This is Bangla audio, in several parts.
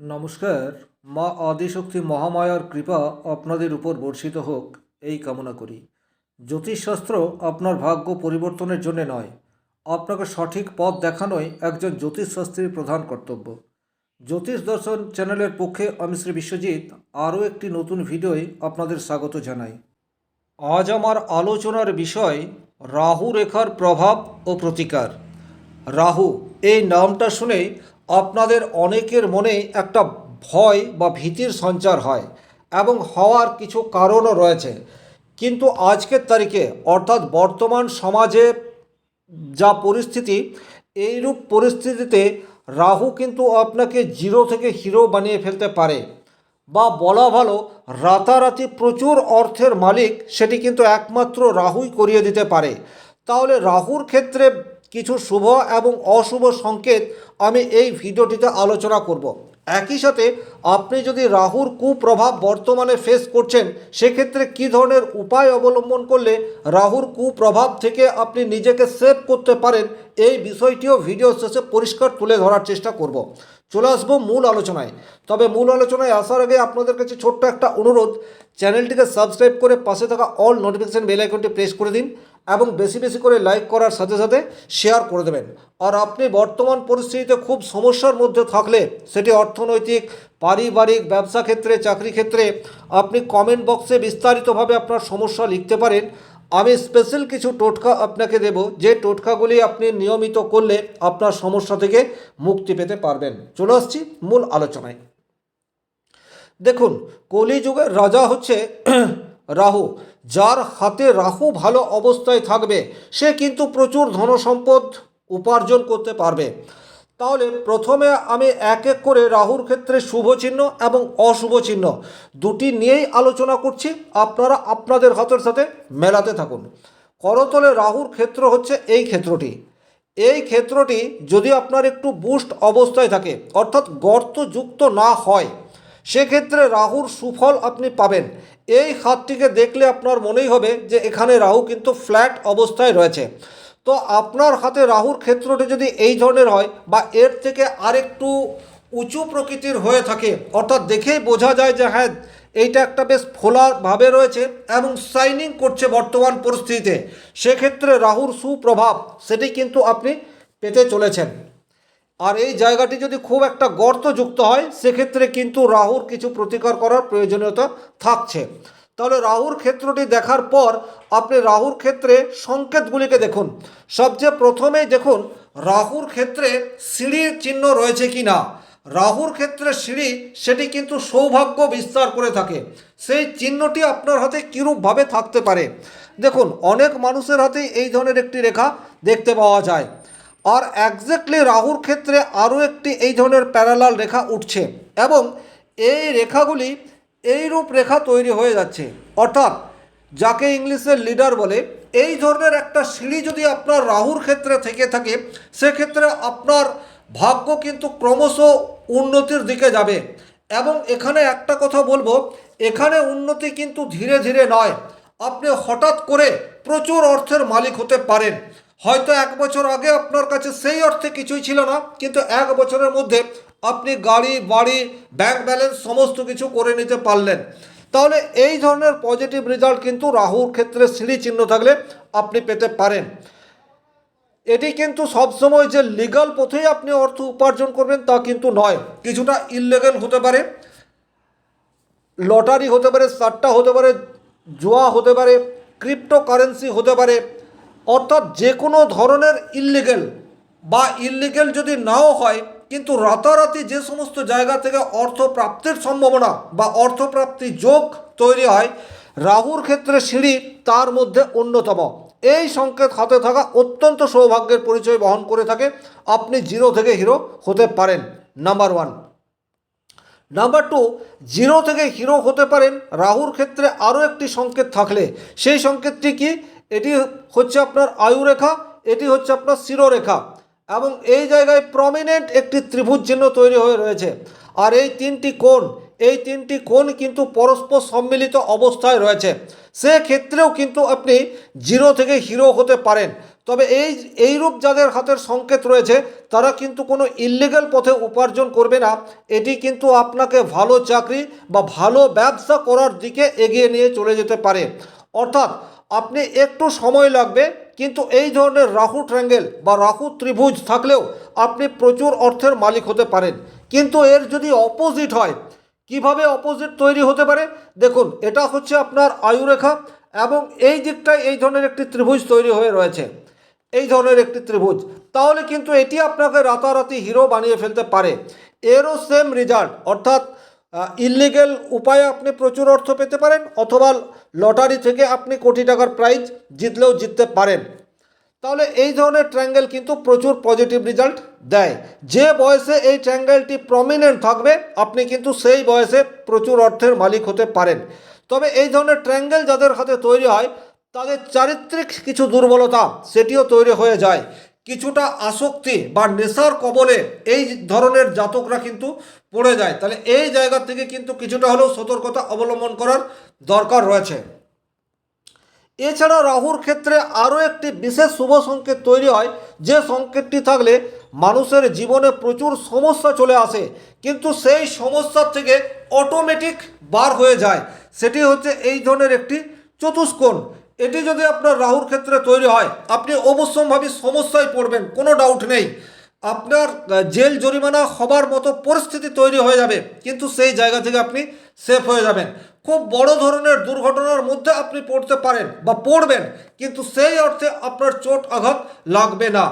নমস্কার, মা আদিশক্তি মহামায়ার কৃপা আপনাদের উপর বর্ষিত হোক, এই কামনা করি। জ্যোতিষশাস্ত্র আপনার ভাগ্য পরিবর্তনের জন্য নয়, আপনাকে সঠিক পথ দেখানোই একজন জ্যোতিষশাস্ত্রীর প্রধান কর্তব্য। জ্যোতিষ দর্শন চ্যানেলের পক্ষে আমি শ্রী বিশ্বজিৎ, আরও একটি নতুন ভিডিওয় আপনাদের স্বাগত জানাই। আজ আমার আলোচনার বিষয় রাহু রেখার প্রভাব ও প্রতিকার। রাহু, এই নামটা শুনে আপনাদের অনেকের মনে একটা ভয় বা ভীতির সঞ্চার হয় এবং হওয়ার কিছু কারণও রয়েছে। কিন্তু আজকের তারিখে, অর্থাৎ বর্তমান সমাজে যা পরিস্থিতি, এইরূপ পরিস্থিতিতে রাহু কিন্তু আপনাকে জিরো থেকে হিরো বানিয়ে ফেলতে পারে বা বলা ভালো, রাতারাতি প্রচুর অর্থের মালিক সেটি কিন্তু একমাত্র রাহুই করিয়ে দিতে পারে। তাহলে রাহুর ক্ষেত্রে কিছু শুভ এবং অশুভ সংকেত আমি এই ভিডিওটিতে আলোচনা করব। একই সাথে আপনি যদি রাহুর কুপ্রভাব বর্তমানে ফেস করছেন, সেক্ষেত্রে কী ধরনের উপায় অবলম্বন করলে রাহুর কুপ্রভাব থেকে আপনি নিজেকে সেভ করতে পারেন, এই বিষয়টিও ভিডিও শেষে পরিষ্কার তুলে ধরার চেষ্টা করব। চলে আসব মূল আলোচনায়। তবে মূল আলোচনায় আসার আগে আপনাদের কাছে ছোট্ট একটা অনুরোধ, চ্যানেলটিকে সাবস্ক্রাইব করে পাশে থাকা অল নোটিফিকেশান বেল আইকনটি প্রেস করে দিন। এবং বেশি বেশি করে লাইক করার সাথে সাথে শেয়ার করে দেবেন। আর আপনি বর্তমান পরিস্থিতিতে খুব সমস্যার মধ্যে থাকলে সেটি অর্থনৈতিক, পারিবারিক, ব্যবসা ক্ষেত্রে, চাকরি ক্ষেত্রে আপনি কমেন্ট বক্সে বিস্তারিতভাবে আপনার সমস্যা লিখতে পারেন। আমি স্পেশাল কিছু টোটকা আপনাকে দেব, যে টোটকাগুলি আপনি নিয়মিত করলে আপনার সমস্যা থেকে মুক্তি পেতে পারবেন। চলে আসছি মূল আলোচনায়। দেখুন, কলিযুগের রাজা হচ্ছে রাহু। যার হাতে রাহু ভালো অবস্থায় থাকবে, সে কিন্তু প্রচুর ধনসম্পদ উপার্জন করতে পারবে। তাহলে প্রথমে আমি এক এক করে রাহুর ক্ষেত্রে শুভ চিহ্ন এবং অশুভ চিহ্ন দুটি নিয়েই আলোচনা করছি। আপনারা আপনাদের হাতের সাথে মেলাতে থাকুন। করতলে রাহুর ক্ষেত্র হচ্ছে এই ক্ষেত্রটি। এই ক্ষেত্রটি যদি আপনার একটু বুস্ট অবস্থায় থাকে, অর্থাৎ গর্তযুক্ত না হয় সেক্ষেত্রে রাহুর সুফল আপনি পাবেন। এই হাতটিকে দেখলে আপনার মনেই হবে যে এখানে রাহু কিন্তু ফ্ল্যাট অবস্থায় রয়েছে। তো আপনার হাতে রাহুর ক্ষেত্রটি যদি এই ধরনের হয় বা এর থেকে আরেকটু উঁচু প্রকৃতির হয়ে থাকে, অর্থাৎ দেখেই বোঝা যায় যে হ্যাঁ এইটা একটা বেশ ফোলাভাবে রয়েছে এবং শাইনিং করছে বর্তমান পরিস্থিতিতে। সেক্ষেত্রে রাহুর সুপ্রভাব সেটি কিন্তু আপনি পেতে চলেছেন। আর এই জায়গাটি যদি খুব একটা গর্তযুক্ত হয়, সেক্ষেত্রে কিন্তু রাহুর কিছু প্রতিকার করার প্রয়োজনীয়তা থাকছে। তাহলে রাহুর ক্ষেত্রটি দেখার পর আপনি রাহুর ক্ষেত্রে সংকেতগুলিকে দেখুন। সবচেয়ে প্রথমেই দেখুন, রাহুর ক্ষেত্রে সিঁড়ির চিহ্ন রয়েছে কি না? রাহুর ক্ষেত্রে সিঁড়ি, সেটি কিন্তু সৌভাগ্য বিস্তার করে থাকে। সেই চিহ্নটি আপনার হাতে কীরূপভাবে থাকতে পারে? দেখুন, অনেক মানুষের হাতেই এই ধরনের একটি রেখা দেখতে পাওয়া যায়। আর একজ্যাক্টলি রাহুর ক্ষেত্রে আরও একটি এই ধরনের প্যারালাল রেখা উঠছে এবং এই রেখাগুলি এইরূপ রেখা তৈরি হয়ে যাচ্ছে। অর্থাৎ যাকে ইংলিশের লিডার বলে, এই ধরনের একটা সিঁড়ি যদি আপনার রাহুর ক্ষেত্রে থেকে থাকে, সেক্ষেত্রে আপনার ভাগ্য কিন্তু ক্রমশ উন্নতির দিকে যাবে। এবং এখানে একটা কথা বলব, এখানে উন্নতি কিন্তু ধীরে ধীরে নয়। আপনি হঠাৎ করে প্রচুর অর্থের মালিক হতে পারেন। হয়তো এক বছর আগে আপনার কাছে সেই অর্থে কিছুই ছিল না, কিন্তু এক বছরের মধ্যে আপনি গাড়ি, বাড়ি ব্যাংক ব্যালেন্স সমস্ত কিছু করে নিতে পারলেন। তাহলে এই ধরনের পজিটিভ রেজাল্ট কিন্তু রাহুর ক্ষেত্রে সিঁড়ি চিহ্ন থাকলে আপনি পেতে পারেন। এটি কিন্তু সবসময় যে লিগাল পথেই আপনি অর্থ উপার্জন করবেন তা কিন্তু নয়। কিছুটা ইললিগাল হতে পারে লটারি হতে পারে সাট্টা হতে পারে, জোয়া হতে পারে ক্রিপ্টো কারেন্সি হতে পারে অর্থাৎ যে কোনো ধরনের ইললিগেল বা ইললিগেল যদি নাও হয়, কিন্তু রাতারাতি যে সমস্ত জায়গা থেকে অর্থ প্রাপ্তির সম্ভাবনা বা অর্থপ্রাপ্তি যোগ তৈরি হয়, রাহুর ক্ষেত্রে সিঁড়ি তার মধ্যে অন্যতম। এই সংকেত হাতে থাকা অত্যন্ত সৌভাগ্যের পরিচয় বহন করে থাকে। আপনি জিরো থেকে হিরো হতে পারেন। Number one. Number two, zero থেকে হিরো হতে পারেন। রাহুর ক্ষেত্রে আরও একটি সংকেত থাকলে। সেই সংকেতটি কি? এটি হচ্ছে আপনার আয়ুরেখা এটি হচ্ছে আপনার শিরোরেখা এবং এই জায়গায় প্রমিনেন্ট একটি ত্রিভুজ চিহ্ন তৈরি হয়ে রয়েছে। আর এই তিনটি কোণ, এই তিনটি কোণ কিন্তু পরস্পর সম্মিলিত অবস্থায় রয়েছে। সেক্ষেত্রেও কিন্তু আপনি জিরো থেকে হিরো হতে পারেন। তবে এই, এইরূপ যাদের হাতের সংকেত রয়েছে, তারা কিন্তু কোনো ইলিগাল পথে উপার্জন করবে না। এটি কিন্তু আপনাকে ভালো চাকরি বা ভালো ব্যবসা করার দিকে এগিয়ে নিয়ে চলে যেতে পারে। অর্থাৎ আপনি একটু সময় লাগবে, কিন্তু এই ধরনের রাহু ট্র্যাঙ্গেল বা রাহু ত্রিভুজ থাকলেও আপনি প্রচুর অর্থের মালিক হতে পারেন। কিন্তু এর যদি অপোজিট হয়, কীভাবে অপোজিট তৈরি হতে পারে? দেখুন, এটা হচ্ছে আপনার আয়ুরেখা এবং এই দিকটায় এই ধরনের একটি ত্রিভুজ তৈরি হয়ে রয়েছে। এই ধরনের একটি ত্রিভুজ। তাহলে কিন্তু এটি আপনাকে রাতারাতি হিরো বানিয়ে ফেলতে পারে। এরও সেম রেজাল্ট অর্থাৎ ইলিগেল উপায়ে আপনি প্রচুর অর্থ পেতে পারেন অথবা লটারি থেকে আপনি কোটি টাকার প্রাইজ জিতলেও জিততে পারেন। তাহলে এই ধরনের ট্রায়াঙ্গেল কিন্তু প্রচুর পজিটিভ রেজাল্ট দেয়। যে বয়সে এই ট্রায়াঙ্গেলটি প্রমিনেন্ট থাকবে, আপনি কিন্তু সেই বয়সে প্রচুর অর্থের মালিক হতে পারেন। তবে এই ধরনের ট্রায়াঙ্গেল যাদের হাতে তৈরি হয়, তাদের চারিত্রিক কিছু দুর্বলতা সেটিও তৈরি হয়ে যায়। কিছুটা আসক্তি বা নেশার কবলে এই ধরনের জাতকরা কিন্তু পড়ে যায়। তাহলে এই জায়গা থেকে কিন্তু কিছুটা হলেও সতর্কতা অবলম্বন করার দরকার রয়েছে। এছাড়া রাহুর ক্ষেত্রে আরও একটি বিশেষ শুভ সংকেত তৈরি হয়, যে সংকেতটি থাকলে মানুষের জীবনে প্রচুর সমস্যা চলে আসে, কিন্তু সেই সমস্যার থেকে অটোমেটিক বার হয়ে যায়। সেটি হচ্ছে এই ধরনের একটি চতুষ্কোণ। এটি যদি আপনার রাহুর ক্ষেত্রে তৈরি হয়, আপনি অবশ্যমভাবে সমস্যায় পড়বেন, কোনো ডাউট নেই। আপনার জেল জরিমানা হবার মতো পরিস্থিতি তৈরি হয়ে যাবে, কিন্তু সেই জায়গা থেকে আপনি সেফ হয়ে যাবেন। খুব বড় ধরনের দুর্ঘটনার মধ্যে আপনি পড়তে পারেন বা পড়বেন, কিন্তু সেই অর্থে আপনার চোট আঘাত লাগবে না।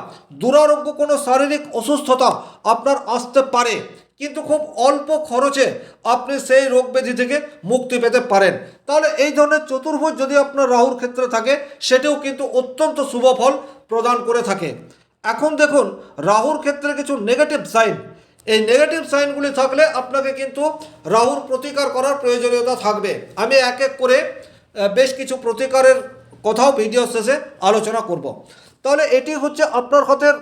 দুরারোগ্য কোনো শারীরিক অসুস্থতা আপনার আসতে পারে। কিন্তু খুব অল্প খরচে আপনি সেই রোগ ব্যাধি থেকে মুক্তি পেতে পারেন। তাহলে এই ধরনের চতুর্ভুজ যদি আপনার রাহুর ক্ষেত্রে থাকে, সেটিও কিন্তু অত্যন্ত শুভ ফল প্রদান করে থাকে। এখন দেখুন, রাহুর ক্ষেত্রে কিছু নেগেটিভ সাইন এই নেগেটিভ সাইনগুলি থাকলে আপনাকে কিন্তু রাহুর প্রতিকার করার প্রয়োজনীয়তা থাকবে। আমি এক এক করে বেশ কিছু প্রতিকারের কথাও ভিডিও শেষে আলোচনা করব। তাহলে এটি হচ্ছে আপনার হাতের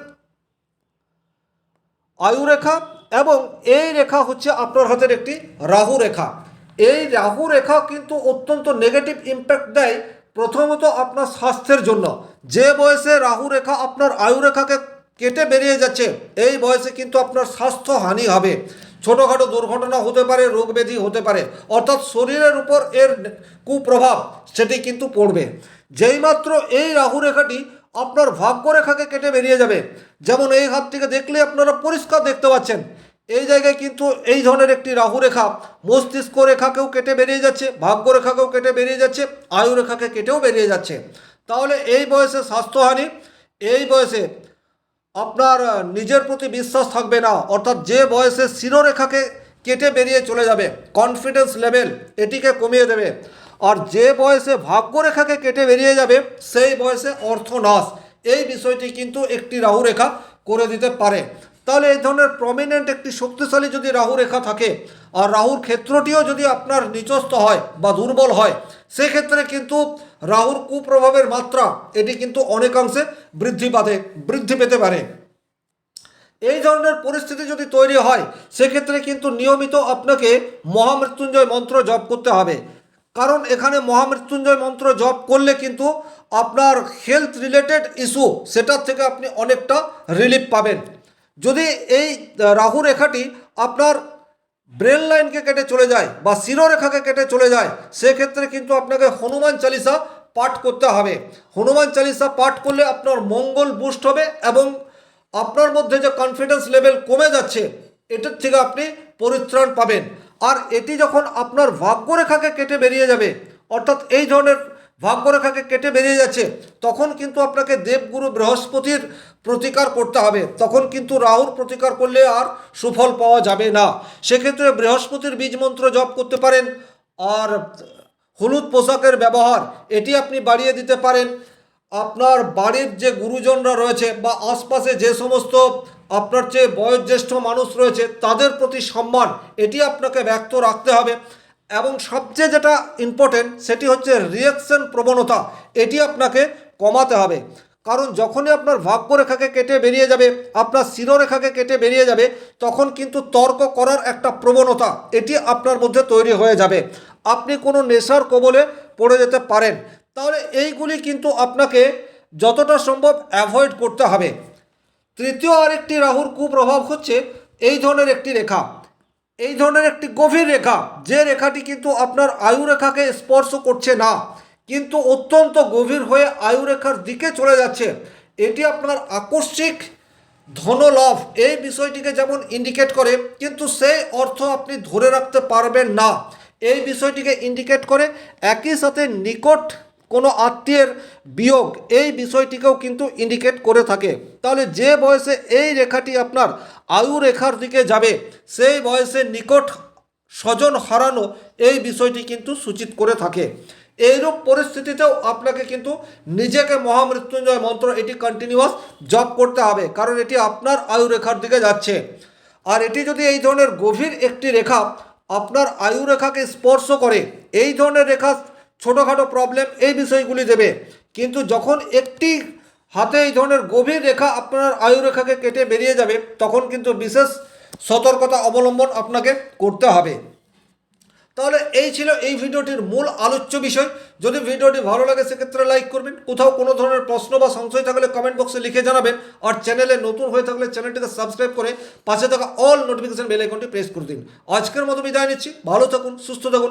আয়ু রেখা এবং এই রেখা হচ্ছে আপনার হাতের একটি রাহু রেখা। এই রাহু রেখা কিন্তু অত্যন্ত নেগেটিভ ইম্প্যাক্ট দেয় প্রথমত আপনার স্বাস্থ্যের জন্য। যে বয়সে রাহু রেখা আপনার আয়ু রেখাকে কেটে বেরিয়ে যাচ্ছে, এই বয়সে কিন্তু আপনার স্বাস্থ্য হানি হবে। ছোটোখাটো দুর্ঘটনা হতে পারে, রোগ ব্যাধি হতে পারে, অর্থাৎ শরীরের উপর এর কুপ্রভাব সেটি কিন্তু পড়বে। যেইমাত্র এই রাহু রেখাটি আপনার ভাগ্যরেখাকে কেটে বেরিয়ে যাবে। যেমন এই হাত থেকে দেখলে আপনারা পরিষ্কার দেখতে পাচ্ছেন। এই জায়গায় কিন্তু এই ধরনের একটি রাহু রেখা মস্তিষ্ক রেখাকেও কেটে বেরিয়ে যাচ্ছে, ভাগ্য রেখাকেও কেটে বেরিয়ে যাচ্ছে, আয়ু রেখাকে কেটেও বেরিয়ে যাচ্ছে। তাহলে এই বয়সে স্বাস্থ্যহানি, এই বয়সে আপনার নিজের প্রতি বিশ্বাস থাকবে না, অর্থাৎ যে বয়সে শিরোরেখাকে কেটে বেরিয়ে চলে যাবে কনফিডেন্স লেভেল এটিকে কমিয়ে দেবে। আর যে বয়সে ভাগ্যরেখাকে কেটে বেরিয়ে যাবে, সেই বয়সে অর্থনাশ। এই বিষয়টি কিন্তু একটি রাহু রেখা করে দিতে পারে। তাহলে এই ধরনের প্রমিনেন্ট একটি শক্তিশালী যদি রাহু রেখা থাকে, আর রাহুর ক্ষেত্রটিও যদি আপনার নিচস্থ হয় বা দুর্বল হয়, সেক্ষেত্রে কিন্তু রাহুর কুপ্রভাবের মাত্রা এটি কিন্তু অনেকাংশে বৃদ্ধি পাতে, বৃদ্ধি পেতে পারে। এই ধরনের পরিস্থিতি যদি তৈরি হয়, সেক্ষেত্রে কিন্তু নিয়মিত আপনাকে মহামৃত্যুঞ্জয় মন্ত্র জপ করতে হবে। কারণ এখানে মহামৃত্যুঞ্জয় মন্ত্র জপ করলে কিন্তু আপনার হেলথ রিলেটেড ইস্যু সেটার থেকে আপনি অনেকটা রিলিফ পাবেন। যদি এই রাহু রেখাটি আপনার ব্রেন লাইনকে কেটে চলে যায় বা শিরোরেখাকে কেটে চলে যায়, সেক্ষেত্রে কিন্তু আপনাকে হনুমান চালিসা পাঠ করতে হবে। হনুমান চালিসা পাঠ করলে আপনার মঙ্গল বুস্ট হবে এবং আপনার মধ্যে যে কনফিডেন্স লেভেল কমে যাচ্ছে, এটার থেকে আপনি পরিত্রাণ পাবেন। আর এটি যখন আপনার ভাগ্যরেখাকে কেটে বেরিয়ে যাবে, অর্থাৎ এই ধরনের ভাগ্যরেখাকে কেটে বেরিয়ে যাচ্ছে, তখন কিন্তু আপনাকে দেবগুরু বৃহস্পতির প্রতিকার করতে হবে। তখন কিন্তু রাহুর প্রতিকার করলে আর সুফল পাওয়া যাবে না। সেক্ষেত্রে বৃহস্পতির বীজ মন্ত্র জপ করতে পারেন, আর হলুদ পোশাকের ব্যবহার, এটি আপনি বাড়িয়ে দিতে পারেন। আপনার বাড়ির যে গুরুজনরা রয়েছে বা আশপাশে যে সমস্ত আপনার চেয়ে বয়োজ্যেষ্ঠ মানুষ রয়েছে, তাদের প্রতি সম্মান, এটি আপনাকে ব্যক্ত রাখতে হবে। এবং সবচেয়ে যেটা ইম্পর্টেন্ট সেটি হচ্ছে রিয়াকশন প্রবণতা, এটি আপনাকে কমাতে হবে। কারণ যখনই আপনার ভাগ্যরেখাকে কেটে বেরিয়ে যাবে, আপনার শিরোরেখাকে কেটে বেরিয়ে যাবে, তখন কিন্তু তর্ক করার একটা প্রবণতা, এটি আপনার মধ্যে তৈরি হয়ে যাবে। আপনি কোনো নেশার কবলে পড়ে যেতে পারেন। তাহলে এইগুলি কিন্তু আপনাকে যতটা সম্ভব অ্যাভয়েড করতে হবে। তৃতীয় আরেকটি রাহুর কুপ্রভাব হচ্ছে এই ধরনের একটি রেখা। এই ধরনের একটি গভীর রেখা। যে রেখাটি কিন্তু আপনার আয়ু রেখাকে স্পর্শ করছে না, কিন্তু অত্যন্ত গভীর হয়ে আয়ু রেখার দিকে চলে যাচ্ছে। এটি আপনার আকস্মিক ধনলাভ। এই বিষয়টিকে যেমন ইন্ডিকেট করে, কিন্তু সেই অর্থ আপনি ধরে রাখতে পারবেন না। এই বিষয়টিকে ইন্ডিকেট করে একই সাথে নিকট কোনো আত্মীয়ের বিয়োগ এই বিষয়টিকেও কিন্তু ইন্ডিকেট করে থাকে। তাহলে যে বয়সে এই রেখাটি আপনার আয়ু রেখার দিকে যাবে, সেই বয়সে নিকট স্বজন হারানো এই বিষয়টি কিন্তু সূচিত করে থাকে। এইরূপ পরিস্থিতিতেও আপনাকে কিন্তু নিজেকে মহামৃত্যুঞ্জয় মন্ত্র, এটি কন্টিনিউয়াস জপ করতে হবে, কারণ এটি আপনার আয়ু রেখার দিকে যাচ্ছে। আর এটি যদি এই ধরনের গভীর একটি রেখা আপনার আয়ু রেখাকে স্পর্শ করে, এই ধরনের রেখা ছোটোখাটো প্রবলেম এই বিষয়গুলি দেবে। কিন্তু যখন একটি হাতে এই ধরনের গভীর রেখা আপনার আয়ু রেখাকে কেটে বেরিয়ে যাবে, তখন কিন্তু বিশেষ সতর্কতা অবলম্বন আপনাকে করতে হবে। তাহলে এই ছিল এই ভিডিওটির মূল আলোচ্য বিষয়। যদি ভিডিওটি ভালো লাগে, সেক্ষেত্রে লাইক করবেন। কোথাও কোনো ধরনের প্রশ্ন বা সংশয় থাকলে কমেন্ট বক্সে লিখে জানাবেন। আর চ্যানেলে নতুন হয়ে থাকলে চ্যানেলটিকে সাবস্ক্রাইব করে পাশে থাকা অল নোটিফিকেশন বেল আইকনটি প্রেস করে দিন। আজকের মতো বিদায় নিচ্ছি। ভালো থাকুন, সুস্থ থাকুন।